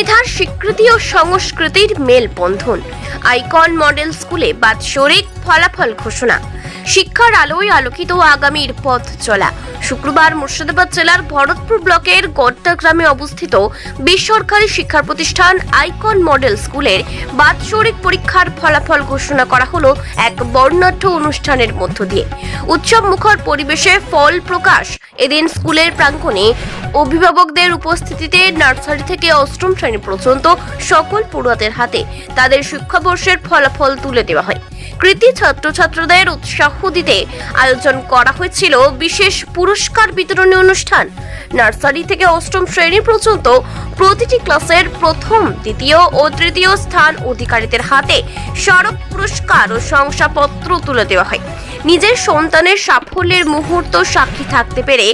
মেধার স্বীকৃতি ও সংস্কৃতির মেলবন্ধন। আইকন মডেল স্কুলে বাৎসরিক ফলাফল ঘোষণা। শিক্ষার আলোয় আলোকিত আগামীর পথ চলা। শুক্রবার মুর্শিদাবাদ জেলার ভরতপুর ব্লকের গড্ডা গ্রামে অবস্থিত বেসরকারি শিক্ষা প্রতিষ্ঠান আইকন মডেল স্কুলের বাৎসরিক পরীক্ষার ফলাফল ঘোষণা করা হলো এক বর্ণাঢ্য অনুষ্ঠানের মধ্য দিয়ে। উৎসব মুখর পরিবেশে ফল প্রকাশ। এদিন স্কুলের প্রাঙ্গণে অভিভাবকদের উপস্থিতিতে নার্সারি থেকে অষ্টম শ্রেণি পর্যন্ত সকল পড়ুয়াদের হাতে তাদের শিক্ষাবর্ষের ফলাফল তুলে দেওয়া হয়। কৃতি ছাত্রছাত্রদের উৎসাহ দিতে আয়োজন করা হয়েছিল বিশেষ পুরস্কার বিতরণী অনুষ্ঠান। নার্সারি থেকে অষ্টম শ্রেণি পর্যন্ত প্রতিটি ক্লাসের প্রথম, দ্বিতীয় ও তৃতীয় স্থান অধিকারীদের হাতে স্মারক পুরস্কার ও শংসাপত্র তুলে দেওয়া হয়। নিজের সন্তানের সাফল্যের মুহূর্ত সাক্ষী থাকতে পেরে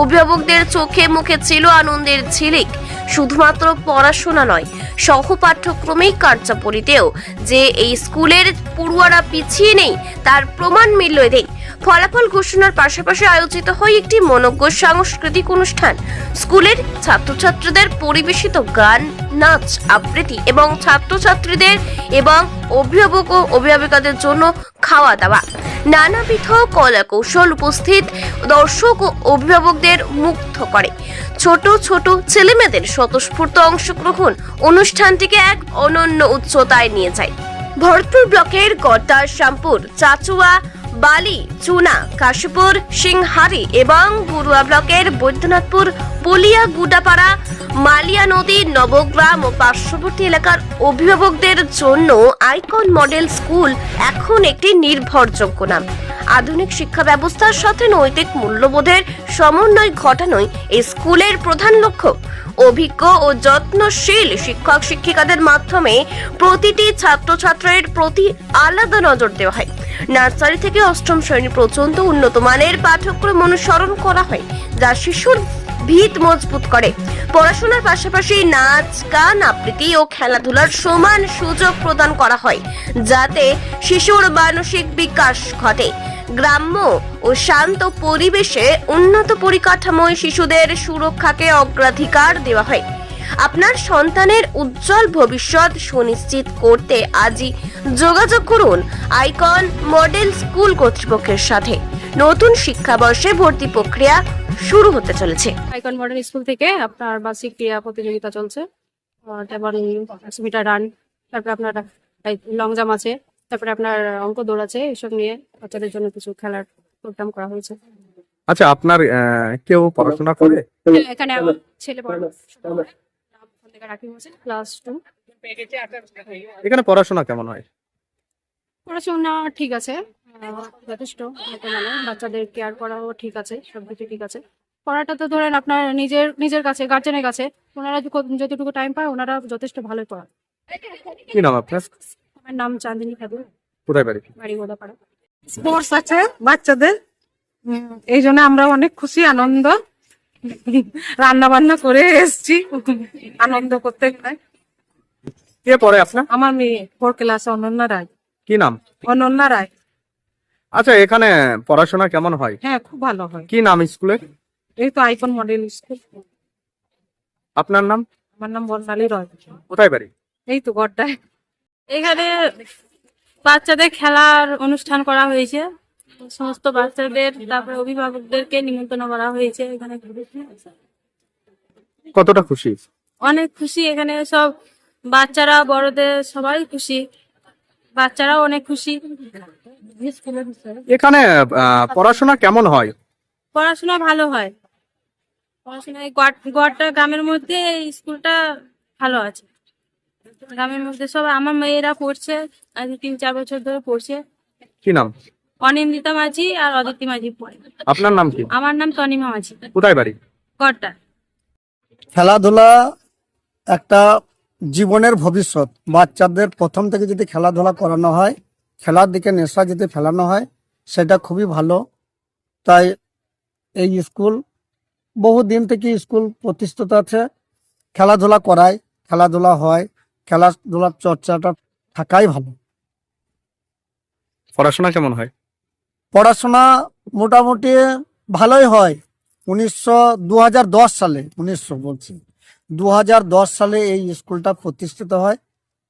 অভিভাবকদের চোখে মুখে ছিল আনন্দের ঝিলিক। শুধুমাত্র পড়াশোনা নয়, সহ পাঠ্যক্রমিক কার্যাবলীতেও যে এই স্কুলের পড়ুয়ারা পিছিয়ে নেই, তার প্রমাণ মিলল এদিন। ফলাফল ঘোষণার পাশাপাশি আয়োজিত হয় একটি মনজ্ঞ সাংস্কৃতিক অনুষ্ঠান। স্কুলের ছাত্রছাত্রীদের পরিবেশিত গান, নাচ, আবৃত্তি এবং ছাত্রছাত্রীদের এবং অভিভাবক ও অভিভাবিকাদের জন্য খাওয়া দাওয়া নানাবিধ কলা কৌশল উপস্থিত দর্শক ও অভিভাবকদের মুগ্ধ করে। ছোট ছোট ছেলেমেয়েদের স্বতঃস্ফূর্ত অংশগ্রহণ অনুষ্ঠানটিকে এক অনন্য উচ্চতায় নিয়ে যায়। ভরতপুর ব্লকের গর্দার শ্যামপুর, চাচুয়া বালি, চুনা, কাশীপুর, সিংহারি এবং বড়ুয়া ব্লকের বৈদ্যনাথপুর, বলিয়া গুডাপাড়া, মালিয়া নদী, নবগ্রাম ও পার্শ্ববর্তী এলাকার অভিভাবকদের জন্য আইকন মডেল স্কুল এখন একটি নির্ভরযোগ্য নাম। আধুনিক শিক্ষা ব্যবস্থার সাথে নৈতিক মূল্যবোধের সমন্বয় ঘটানোই এই স্কুলের প্রধান লক্ষ্য। অভিজ্ঞ ও যত্নশীল শিক্ষক শিক্ষিকাদের মাধ্যমে প্রতিটি ছাত্রছাত্রের প্রতি আলাদা নজর দেওয়া হয়। নার্সারি থেকে অষ্টম শ্রেণি পর্যন্ত উন্নত মানের পাঠ্যক্রম অনুসরণ করা হয়, যা শিশুর ভিত মজবুত করে। পড়াশোনার পাশাপাশি নাচ, গান, আবৃত্তি ও খেলাধুলার সমান সুযোগ প্রদান করা হয়, যাতে শিশুর মানসিক বিকাশ ঘটে। গ্রাম্য ও শান্ত পরিবেশে উন্নত পরিকাঠামোয় শিশুদের সুরক্ষাকে অগ্রাধিকার দেওয়া হয়। আপনার সন্তানের উজ্জ্বল ভবিষ্যৎ সুনিশ্চিত করতে আজই যোগাযোগ করুন আইকন মডেল স্কুল কর্তৃপক্ষের সাথে। নতুন শিক্ষাবর্ষে ভর্তি প্রক্রিয়া শুরু হতে চলেছে। আইকন মডেল স্কুল থেকে আপনার বার্ষিক ক্রীড়া প্রতিযোগিতা চলছে। যেমন একশো মিটার রান তারপরে আপনার লং জাম্প আছে তারপরে আপনার অঙ্ক দৌড় আছে এসব নিয়ে বাচ্চাদের জন্য কিছু খেলার প্রোগ্রাম করা হয়েছে। আচ্ছা আপনার কেউ পড়াশোনা করে? এখানে আমার ছেলে পড়ে ক্লাস টু এখানে পড়াশোনা কেমন হয়? পড়াশোনা ঠিক আছে যথেষ্ট বর্তমানে বাচ্চাদের কেয়ার করাও ঠিক আছে সবকিছু ঠিক আছে। পড়াটা তো ধরেন আপনার নিজের নিজের কাছে গার্জেনের কাছে ওনারা যত- যতটুকু টাইম পায় ওনারা যথেষ্ট ভালোই পড়ায় কি নাম আপনার? আমার নাম চাঁদিনী খাদুর কোথায় বাড়ি? বাড়ি গোদাপাড়া স্পোর্টস আছে বাচ্চাদের। এই জন্য আমরা অনেক খুশি আনন্দ। রান্না বান্না করে এসছি। আনন্দ করতে। কে পড়ে আপনার? আমার মেয়ে ফোর ক্লাসে অনন্যা রায়। কি নাম? অনন্যা রায়। আচ্ছা এখানে পড়াশোনা কেমন হয়? হ্যাঁ খুব ভালো হয়। কি নাম স্কুলের এই তো আইকন মডেল স্কুল। আপনার নাম? আমার নাম বর্ণালী রয়। কোথায় বাড়ি? এই তো গড্ডায়। এখানে বাচ্চাদের খেলার অনুষ্ঠান করা হয়েছে। সমস্ত বাচ্চাদের তারপরে অভিভাবকদেরকে নিমন্ত্রণ করা হয়েছে এখানে। কতটা খুশি? অনেক খুশি এখানে সব বাচ্চারা বড়দের সবাই খুশি। বাচ্চারাও অনেক খুশি। এখানে পড়াশোনা কেমন হয়? পড়াশোনা ভালো হয়। পড়াশোনা গ্রামের মধ্যে স্কুলটা ভালো আছে। গ্রামের মধ্যে সব আমার মেয়েরা পড়ছে আজ তিন চার বছর ধরে পড়ছে। কি নাম? অনিন্দিতা মাঝি আর অদিতি মাঝি পড়ে আপনার নাম কি? আমার নাম তনিমা মাঝি। কোথায় বাড়ি? গড়টা খেলাধুলা একটা জীবনের ভবিষ্যৎ। বাচ্চাদের প্রথম থেকে যদি খেলাধুলা করানো হয় খেলার দিকে নেশা যদি ফেলানো হয় সেটা খুবই ভালো। তাই এই স্কুল বহু দিন থেকে স্কুল প্রতিষ্ঠিত আছে। খেলাধুলা করায় খেলাধুলা হয় খেলাধুলার চর্চাটা থাকাই ভালো। পড়াশোনা কেমন হয়? পড়াশোনা মোটামুটি ভালোই হয়। উনিশশো দু সালে, উনিশশো বলছি। দু হাজার দশ সালে এই স্কুলটা প্রতিষ্ঠিত হয়।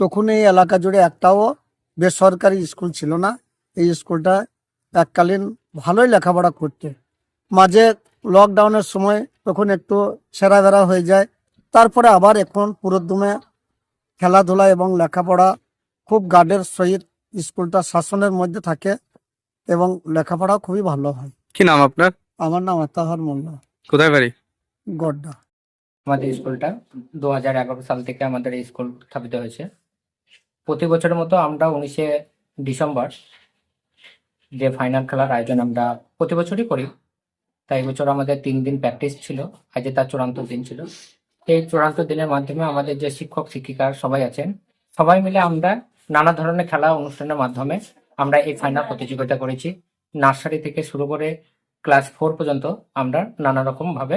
তখন এই এলাকা জুড়ে একটাও বেসরকারি স্কুল ছিল না। এই স্কুলটা এককালীন ভালোই লেখাপড়া করতে। মাঝে লকডাউনের সময় তখন একটু সেরা বেড়া হয়ে যায়। তারপরে আবার এখন পুরোদমে খেলাধুলা এবং লেখাপড়া খুব গার্ডের সহিত স্কুলটা শাসনের মধ্যে থাকে। এবং লেখাপড়াও খুবই ভালো হয়। কি নাম আপনার? আমার নাম আতাহার মোল্লা। কোথায় বাড়ি? গড্ডা। আমাদের স্কুলটা দু হাজার এগারো সাল থেকে আমাদের এই স্কুল স্থাপিত হয়েছে। প্রতি বছরের মতো আমরা উনিশে ডিসেম্বর যে ফাইনাল খেলার আয়োজন আমরা প্রতি বছরই করি। তাই বছর আমাদের তিন দিন প্র্যাকটিস ছিল আজকে তার চূড়ান্ত দিন ছিল। এই চূড়ান্ত দিনের মাধ্যমে আমাদের যে শিক্ষক শিক্ষিকা সবাই আছেন সবাই মিলে আমরা নানা ধরনের খেলা অনুষ্ঠানের মাধ্যমে আমরা এই ফাইনাল প্রতিযোগিতা করেছি। নার্সারি থেকে শুরু করে ক্লাস ফোর পর্যন্ত আমরা নানা রকম ভাবে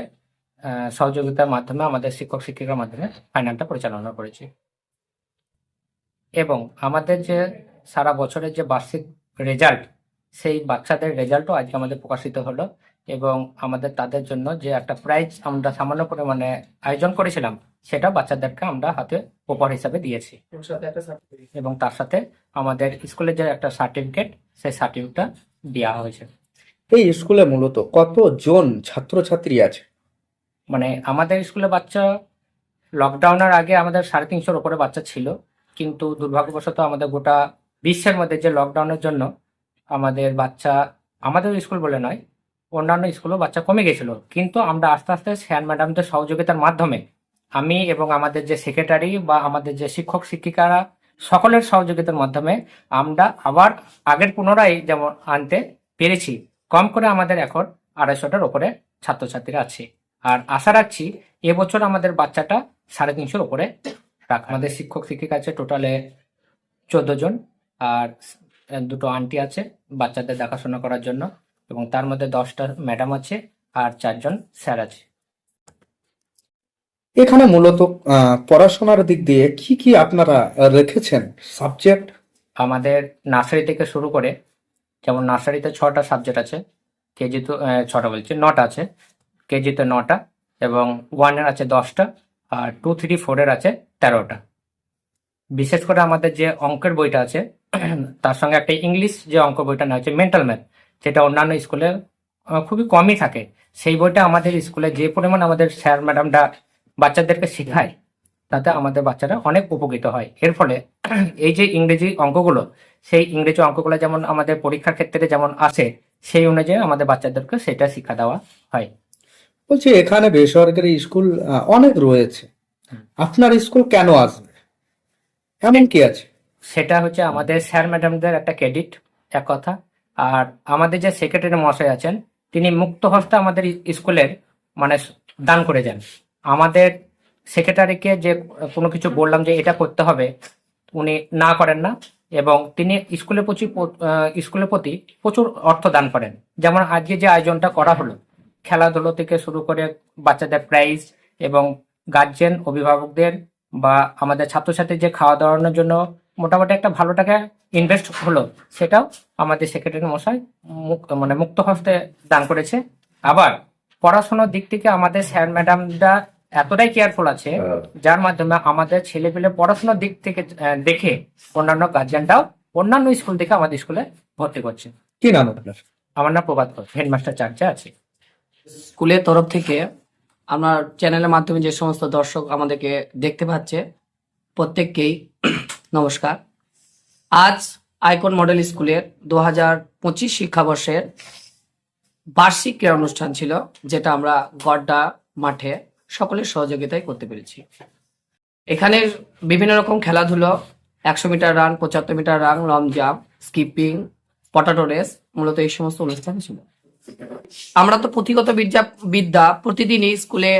আহ, সহযোগিতার মাধ্যমে আমাদের শিক্ষক শিক্ষিকার মাধ্যমে ফাইনালটা পরিচালনা করেছি। এবং আমাদের যে সারা বছরের যে বার্ষিক রেজাল্ট সেই বাচ্চাদের রেজাল্টও আজকে আমাদের প্রকাশিত হলো এবং আমাদের তাদের জন্য যে একটা প্রাইজ আমরা সামান্য পরিমাণে আয়োজন করেছিলাম সেটা বাচ্চাদেরকে আমরা হাতে উপহার হিসাবে দিয়েছি। এবং তার সাথে আমাদের স্কুলের যে একটা সার্টিফিকেট সেই সার্টিফিকেটটা দেওয়া হয়েছে। এই স্কুলে মূলত কতজন ছাত্রছাত্রী আছে? মানে আমাদের স্কুলে বাচ্চা লকডাউনের আগে আমাদের সাড়ে তিনশোর উপরে বাচ্চা ছিল। কিন্তু দুর্ভাগ্যবশত আমাদের গোটা বিশ্বের মধ্যে যে লকডাউনের জন্য আমাদের বাচ্চা আমাদের স্কুল বলে নয় অন্যান্য স্কুলেও বাচ্চা কমে গেছিল। কিন্তু আমরা আস্তে আস্তে স্যার ম্যাডামদের সহযোগিতার মাধ্যমে আমি এবং আমাদের যে সেক্রেটারি বা আমাদের যে শিক্ষক, শিক্ষিকারা, সকলের সহযোগিতার মাধ্যমে আমরা আবার আগের পুনরায় যেমন আনতে পেরেছি, কম করে আমাদের এখন আড়াইশোটার ওপরে ছাত্রছাত্রীরা আছে। আর আশা রাখছি এবছর আমাদের বাচ্চাটা সাড়ে তিনশোর ওপরে আমাদের শিক্ষক, শিক্ষিকা আছে টোটালে চোদ্দ জন আর দুটো আন্টি আছে বাচ্চাদের দেখাশোনা করার জন্য এবং তার মধ্যে দশটা ম্যাডাম আছে আর চারজন স্যার আছে। এখানে মূলত পড়াশোনার দিক দিয়ে কি কি আপনারা রেখেছেন সাবজেক্ট আমাদের নার্সারি থেকে শুরু করে, যেমন নার্সারিতে ছটা সাবজেক্ট আছে, কেজি তো ছটা বলছি, নটা আছে, কেজিতে নটা, এবং ওয়ানের আছে দশটা, আর টু থ্রি ফোরের আছে তেরোটা। বিশেষ করে আমাদের যে অঙ্কের বইটা আছে, তার সঙ্গে একটা ইংলিশ যে অঙ্ক বইটা নেওয়া হচ্ছে মেন্টাল ম্যাথ যেটা অন্যান্য স্কুলে খুবই কমই থাকে। সেই বইটা আমাদের স্কুলে যে পরিমাণ আমাদের স্যার ম্যাডামরা বাচ্চাদেরকে শেখায় তাতে আমাদের বাচ্চারা অনেক উপকৃত হয়। এর ফলে এই যে ইংরেজি অঙ্কগুলো সেই ইংরেজি অঙ্কগুলো যেমন আমাদের পরীক্ষার ক্ষেত্রে যেমন আসে সেই অনুযায়ী আমাদের বাচ্চাদেরকে সেটা শিক্ষা দেওয়া হয়। বলছি এখানে বেসরকারি স্কুল অনেক রয়েছে। আপনার স্কুল কেন আসবে? এমন কি আছে? সেটা হচ্ছে আমাদের স্যার ম্যাডামদের একটা ক্রেডিট এক কথা। আর আমাদের যে সেক্রেটারি মহাশয় আছেন তিনি মুক্ত হস্তে আমাদের স্কুলের মানে দান করে যান। আমাদের সেক্রেটারিকে যে কোনো কিছু বললাম যে এটা করতে হবে, উনি না করেন না এবং তিনি স্কুলের প্রতি স্কুলের প্রতি প্রচুর অর্থ দান করেন। যেমন আজকে যে আয়োজনটা করা হলো, খেলাধুলো থেকে শুরু করে বাচ্চাদের প্রাইজ এবং গার্জেন অভিভাবকদের বা আমাদের ছাত্রছাত্রীর যে খাওয়া দাওয়ানোর জন্য মোটামুটি একটা ভালো টাকা ইনভেস্ট হলো, সেটাও আমাদের সেক্রেটারি মশাই মুক- মানে মুক্ত হস্তে দান করেছে। আবার পড়াশোনার দিক থেকে আমাদের স্যার ম্যাডামরা এতটাই কেয়ারফুল আছে যার মাধ্যমে আমাদের ছেলেপেলে পড়াশোনার দিক থেকে দেখে অন্যান্য গার্জিয়ানরাও অন্যান্য স্কুল থেকে আমাদের স্কুলে ভর্তি করছে। কি নাম আপনার? আমার নাম প্রভাত হেডমাস্টার চার্জে আছে। স্কুলের তরফ থেকে আমার চ্যানেলের মাধ্যমে যে সমস্ত দর্শক আমাদেরকে দেখতে পাচ্ছে প্রত্যেককেই নমস্কার। আজ আইকন মডেল স্কুলের দু হাজার পঁচিশ শিক্ষাবর্ষের বার্ষিক ক্রীড়া অনুষ্ঠান ছিল, যেটা আমরা গড্ডা মাঠে সকলের সহযোগিতায় করতে পেরেছি। এখানে বিভিন্ন রকম খেলাধুলো, একশো মিটার রান, পঁচাত্তর metre run, long jump, skipping, potato race, মূলত এই সমস্ত অনুষ্ঠান ছিল। আমরা তো পুঁথিগত বিদ্যা বিদ্যা প্রতিদিনই স্কুলে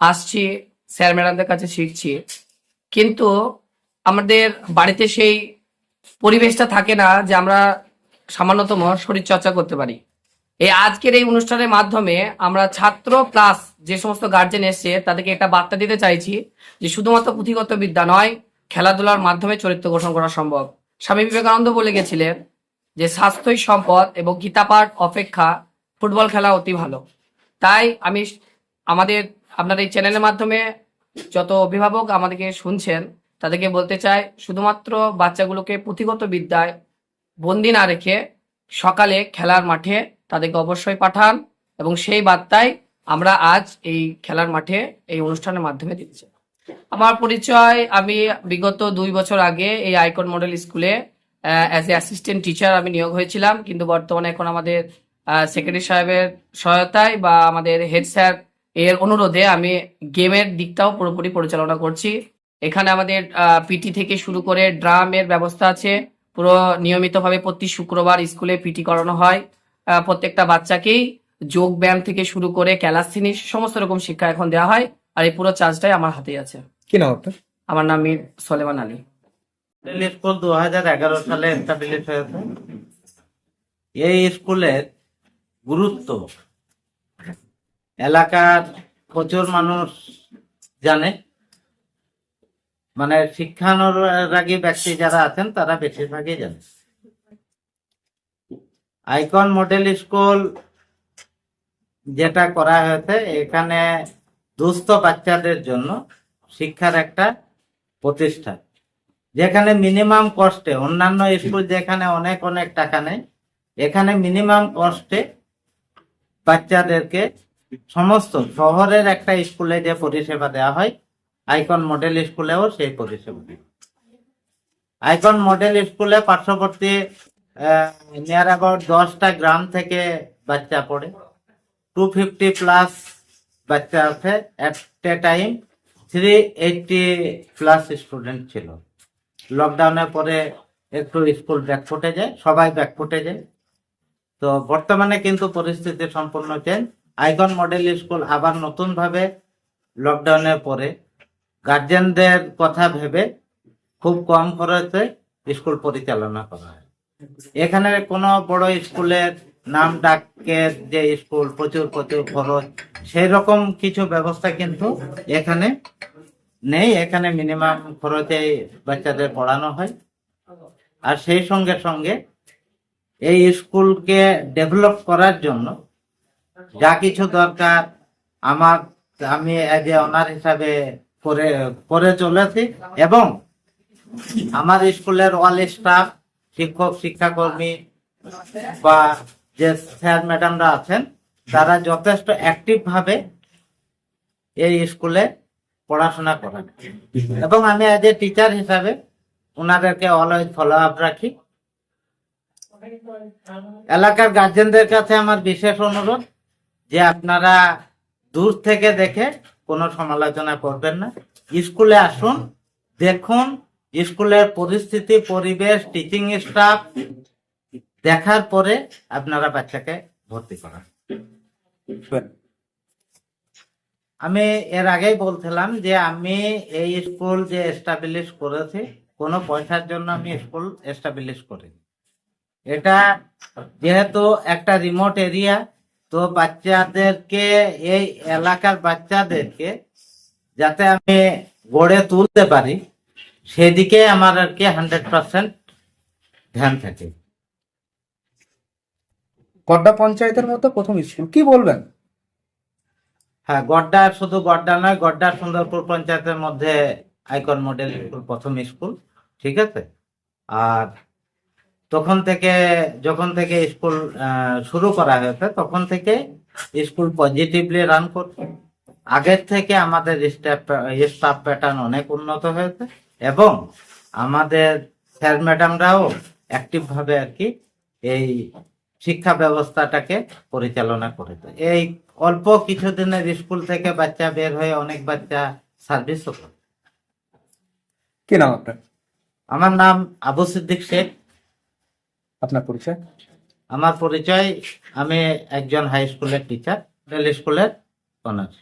আসছি, স্যার ম্যাডামদের কাছে শিখছি। কিন্তু আমাদের বাড়িতে সেই পরিবেশটা থাকে না যে আমরা সামান্যতম শরীর চর্চা করতে পারি। এই আজকের এই অনুষ্ঠানের মাধ্যমে আমরা ছাত্র প্লাস যে সমস্ত গার্জেন এসছে, তাদেরকে একটা বার্তা দিতে চাইছি যে শুধুমাত্র পুঁথিগত বিদ্যা নয়, খেলাধুলার মাধ্যমে চরিত্র গঠন করা সম্ভব। স্বামী বিবেকানন্দ বলে গেছিলেন যে স্বাস্থ্যই সম্পদ এবং গীতাপাঠ অপেক্ষা ফুটবল খেলা অতি ভালো। তাই আমি আমাদের আপনার এই চ্যানেলের মাধ্যমে যত অভিভাবক আমাদেরকে শুনছেন, তাদেরকে বলতে চাই শুধুমাত্র বাচ্চাগুলোকে পুঁথিগত বিদ্যায় বন্দি না রেখে সকালে খেলার মাঠে তাদেরকে অবশ্যই পাঠান এবং সেই বার্তায় আমরা আজ এই খেলার মাঠে, এই অনুষ্ঠানের মাধ্যমে দিচ্ছি। আমার পরিচয়, আমি বিগত দুই বছর আগে এই আইকন মডেল স্কুলে অ্যাজ এ অ্যাসিস্ট্যান্ট টিচার আমি নিয়োগ হয়েছিলাম, কিন্তু বর্তমানে এখন আমাদের সেক্রেটারি সাহেবের সহায়তায় বা আমাদের হেড স্যার এর অনুরোধে আমি গেমের দিকটাও পুরোপুরি পরিচালনা করছি। এখানে আমাদের পিটি থেকে শুরু করে ড্রামের ব্যবস্থা আছে। পুরো নিয়মিতভাবে প্রতি শুক্রবার স্কুলে পিটি করানো হয়। প্রত্যেকটা বাচ্চাকেই যোগ ব্যায়াম থেকে শুরু করে ক্যালাসিনি সমস্ত রকম শিক্ষা এখন দেওয়া হয় আর এই পুরো চার্জটাই আমার হাতেই আছে। কি নাম আপনার? আমার নাম মীর সলেমান আলী। স্কুল দু হাজার এগারো সালে এস্টাবলিশ হয়েছে। এই স্কুলের গুরুত্ব এলাকার প্রচুর মানুষ জানে। মানে শিক্ষানুরাগী ব্যক্তি যারা আছেন তারা বেশিরভাগই জানে। আইকন মডেল স্কুল যেটা করা হয়েছে, এখানে দুস্থ বাচ্চাদের জন্য শিক্ষার একটা প্রতিষ্ঠান। যেখানে মিনিমাম কস্টে অন্যান্য স্কুল যেখানে অনেক অনেক টাকা নেয়, এখানে মিনিমাম কস্টে বাচ্চাদেরকে সমস্ত শহরের একটা স্কুলে যে পরিষেবা দেওয়া হয়, আইকন মডেল স্কুলেও সেই পরিষেবা আইকন মডেল স্কুলে পার্শ্ববর্তী নিয়ার অ্যাবাউট দশটা গ্রাম থেকে বাচ্চা পড়ে। টু ফিফটি প্লাস বাচ্চা আছে at a time three eighty plus student ছিল। লকডাউনের পরে একটু স্কুল ব্যাকফুটে যায় সবাই ব্যাকফুটে যায় তো বর্তমানে কিন্তু পরিস্থিতি সম্পূর্ণ চেঞ্জ আইকন মডেল স্কুল আবার নতুন ভাবে লকডাউনের পরে। গার্জেনদের কথা ভেবে খুব কম খরচে স্কুল পরিচালনা করা হয়। এখানে কোনো বড় স্কুলের নাম ডাকের যে স্কুল, প্রচুর প্রচুর খরচ সেই রকম কিছু ব্যবস্থা কিন্তু এখানে নেই। এখানে মিনিমাম খরচে বাচ্চাদের পড়ানো হয়। আর সেই সঙ্গে সঙ্গে এই স্কুলকে ডেভেলপ করার জন্য যা কিছু দরকার আমার, আমি এজ এ অনার হিসাবে করে করে চলেছি। এবং আমার স্কুলের অল স্টাফ শিক্ষক শিক্ষাকর্মী বা যে স্যার ম্যাডামরা আছেন তারা যথেষ্ট অ্যাক্টিভ ভাবে এই স্কুলে পড়াশোনা করেন। এবং আমি এজ এ টিচার হিসাবে ওনাদেরকে অলওয়েজ ফলো আপ রাখি। এলাকার গার্জেনদের কাছে আমার বিশেষ অনুরোধ যে আপনারা দূর থেকে দেখে কোনো সমালোচনা করবেন না। স্কুলে আসুন দেখুন স্কুলের পরিস্থিতি, পরিবেশ টিচিং স্টাফ দেখার পরে আপনারা বাচ্চাকে ভর্তি করান। আমি এর আগেই বলছিলাম যে আমি এই স্কুল যে এস্টাবলিশ করেছি, কোনো পয়সার জন্য আমি স্কুল এস্টাবলিশ করিনি। এটা যেহেতু একটা রিমোট এরিয়া তো বাচ্চাদেরকে, এই এলাকার বাচ্চাদেরকে যাতে আমি গড়ে তুলতে পারি সেদিকে আমার আর কি হান্ড্রেড পার্সেন্ট ধ্যান থাকে। গড্ডা পঞ্চায়েতের মতো প্রথম স্কুল কি বলবেন? হ্যাঁ গড্ডা শুধু গড্ডা নয় গড্ডা সুন্দরপুর পঞ্চায়েতের মধ্যে আইকন মডেল স্কুল প্রথম স্কুল ঠিক আছে? আর তখন থেকে যখন থেকে স্কুল শুরু করা হয়েছে তখন থেকে স্কুল পজিটিভলি রান করছে। আগের থেকে আমাদের স্টাফ প্যাটার্ন অনেক উন্নত হয়েছে এবং আমাদের স্যার ম্যাডামরাও অ্যাক্টিভ ভাবে আর কি এই শিক্ষা ব্যবস্থাটাকে পরিচালনা করেছে। এই অল্প কিছুদিনের স্কুল থেকে বাচ্চা বের হয়ে অনেক বাচ্চা সার্ভিসও করে কি নাম আপনার? আমার নাম আবু সিদ্দিক শেখ। আপনার পরিচয়? আমার পরিচয় আমি একজন হাই স্কুলের টিচার মিডল স্কুলের অনার